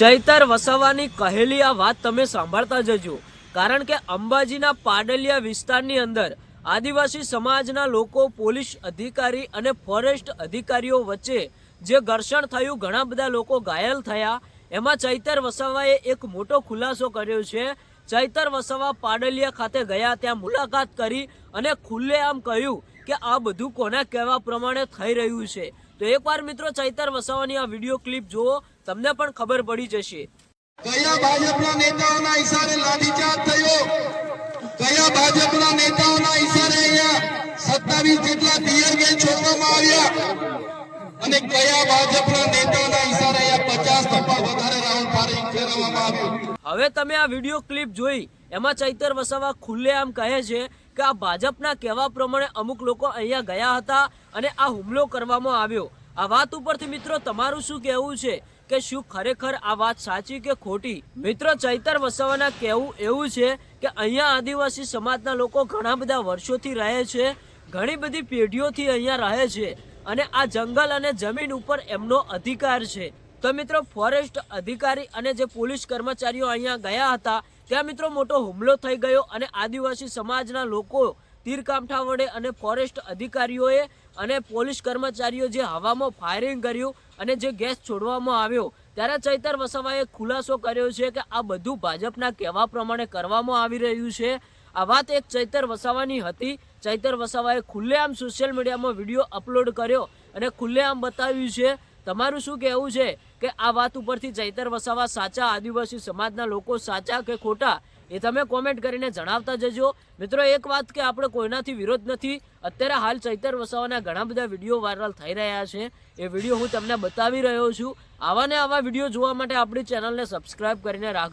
ચૈતર વસાવાની કહેલી આ વાત તમે સાંભળતા જજો. કારણ કે અંબાજીના પાડલિયા વિસ્તારની અંદર આદિવાસી સમાજના લોકો, પોલીસ અધિકારી અને ફોરેસ્ટ અધિકારીઓ વચ્ચે જે ઘર્ષણ થયું, ઘણા બધા લોકો ઘાયલ થયા. એમાં ચૈતર વસાવાએ એક મોટો ખુલાસો કર્યો છે. ચૈતર વસાવા પાડલિયા ખાતે ગયા, ત્યાં મુલાકાત કરી અને ખુલ્લેઆમ કહ્યું કે આ બધું કોના કહેવા પ્રમાણે થઈ રહ્યું છે. તો એકવાર મિત્રો ચૈતર વસાવાની આ વીડિયો ક્લિપ જુઓ તમને પણ ખબર પડી જશે. કયા ભાજપના નેતાઓના ઈશારે લાઠીચાર્જ થયો. કયા ભાજપના નેતાઓના ઈશારે અહીંયા સત્તાવીસ જેટલા ટીયર ગેસ છોડવામાં આવ્યા. અને કયા ભાજપના નેતાઓના ઈશારે અહીંયા પચાસ ટકા વધારે રાઉન્ડ ફાયરિંગ કરવામાં આવ્યું? હવે તમે આ વીડિયો ક્લિપ જોઈ એમાં ચૈતર વસાવા ખુલ્લેઆમ કહે છે કે આ ભાજપના કહેવા પ્રમાણે અમુક લોકો અહીંયા ગયા હતા અને આ હુમલો કરવામાં આવ્યો. આ વાત ઉપરથી મિત્રો તમારું શું કહેવું છે? કે શું ખરેખર આ વાત સાચી કે ખોટી? મિત્રો ચૈતર વસાવાના કહેવું એવું છે કે અહીંયા આદિવાસી સમાજના લોકો ઘણા બધા વર્ષોથી રહે છે, ઘણી બધી પેઢીઓથી અહીંયા રહે છે અને આ જંગલ અને જમીન ઉપર એમનો અધિકાર છે. તો મિત્રો ફોરેસ્ટ અધિકારી અને જે પોલીસ કર્મચારીઓ અહીંયા ગયા હતા, ત્યાં મિત્રો મોટો હુમલો થઈ ગયો અને આદિવાસી સમાજના લોકો તીરકામઠા વડે અને ફોરેસ્ટ અધિકારીઓએ અને પોલીસ કર્મચારીઓ જે હવામાં ફાયરિંગ કર્યું અને જે ગેસ છોડવામાં આવ્યો, ત્યારે ચૈતર વસાવાએ ખુલાસો કર્યો છે કે આ બધું ભાજપના કહેવા પ્રમાણે કરવામાં આવી રહ્યું છે. આ વાત એક ચૈતર વસાવાની હતી. ચૈતર વસાવાએ ખુલ્લેઆમ સોશિયલ મીડિયામાં વીડિયો અપલોડ કર્યો અને ખુલ્લેઆમ બતાવ્યું છે તમારું શું કહેવું છે કે આ વાત ઉપરથી ચૈતર વસાવા સાચા આદિવાસી સમાજના લોકો સાચા કે ખોટા એ તમે કોમેન્ટ કરીને જણાવતા જજો. મિત્રો, એક વાત કે આપણે કોઈનાથી વિરોધ નથી. અત્યારે હાલ ચૈતર વસાવાના ઘણા બધા વીડિયો વાયરલ થઈ રહ્યા છે. એ વીડિયો હું તમને બતાવી રહ્યો છું. આવા ને આવા વીડિયો જોવા માટે આપણી ચેનલને સબસ્ક્રાઇબ કરીને રાખજો